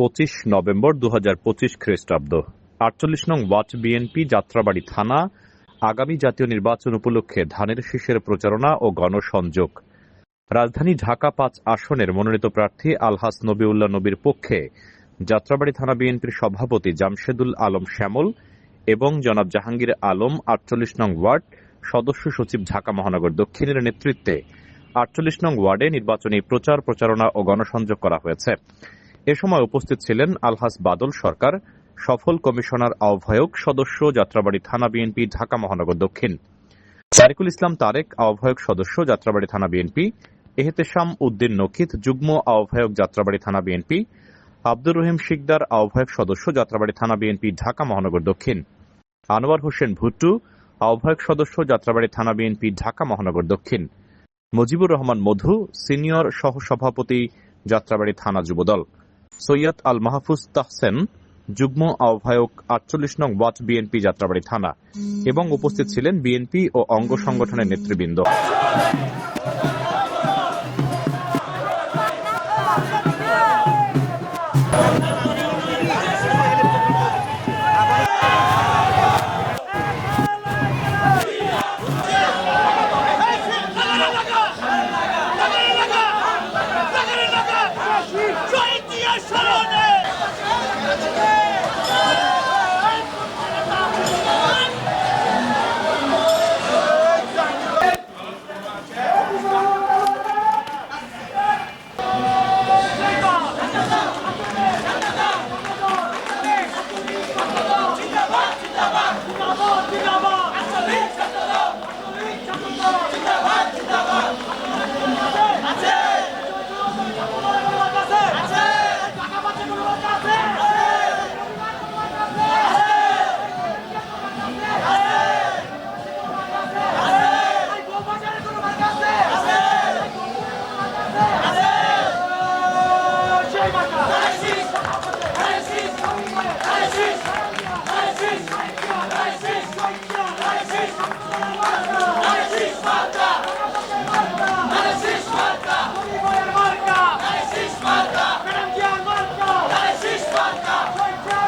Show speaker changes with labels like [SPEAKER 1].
[SPEAKER 1] পঁচিশ নভেম্বর দু হাজার পঁচিশ খ্রিস্টাব্দ। আটচল্লিশ নং ওয়াচ বিএনপি যাত্রাবাড়ি থানা, আগামী জাতীয় নির্বাচন উপলক্ষে ধানের শীষের প্রচারণা ও গণসংযোগ। রাজধানী ঢাকা পাঁচ আসনের মনোনীত প্রার্থী আলহাস নবিউল্লাহ নবীর পক্ষে যাত্রাবাড়ি থানা বিএনপির সভাপতি জামশেদুল আলম শ্যামল এবং জনাব জাহাঙ্গীর আলম আটচল্লিশ নং ওয়ার্ড, সদস্য সচিব ঢাকা মহানগর দক্ষিণের নেতৃত্বে আটচল্লিশ নং ওয়ার্ডে নির্বাচনী প্রচার, প্রচারণা ও গণসংযোগ করা হয়েছে। এ সময় উপস্থিত ছিলেন আলহাস বাদল সরকার, সফল কমিশনার আহ্বায়ক সদস্য যাত্রাবাড়ি থানা বিএনপি, ঢাকা মহানগর দক্ষিণ। তারিকুল ইসলাম তারেক, আহ্বায়ক সদস্য যাত্রাবাড়ি থানা বিএনপি। এহতেশাম উদ্দিন নকিত, যুগ্ম আহ্বায়ক যাত্রাবাড়ি থানা বিএনপি। আব্দুর রহিম শিকদার, আহ্বায়ক সদস্য যাত্রাবাড়ি থানা বিএনপি, ঢাকা মহানগর দক্ষিণ। আনোয়ার হোসেন ভুট্টু, আহ্বায়ক সদস্য যাত্রাবাড়ি থানা বিএনপি, ঢাকা মহানগর দক্ষিণ। মুজিবুর রহমান মধু, সিনিয়র সহসভাপতি, যাত্রাবাড়ি থানা যুবদল। সৈয়দ আল মাহফুজ তাহসেন, যুগ্ম আহ্বায়ক আটচল্লিশ নং ওয়াট বিএনপি যাত্রাবাড়ি থানা এবং উপস্থিত ছিলেন বিএনপি ও অঙ্গ সংগঠনের নেতৃবৃন্দ।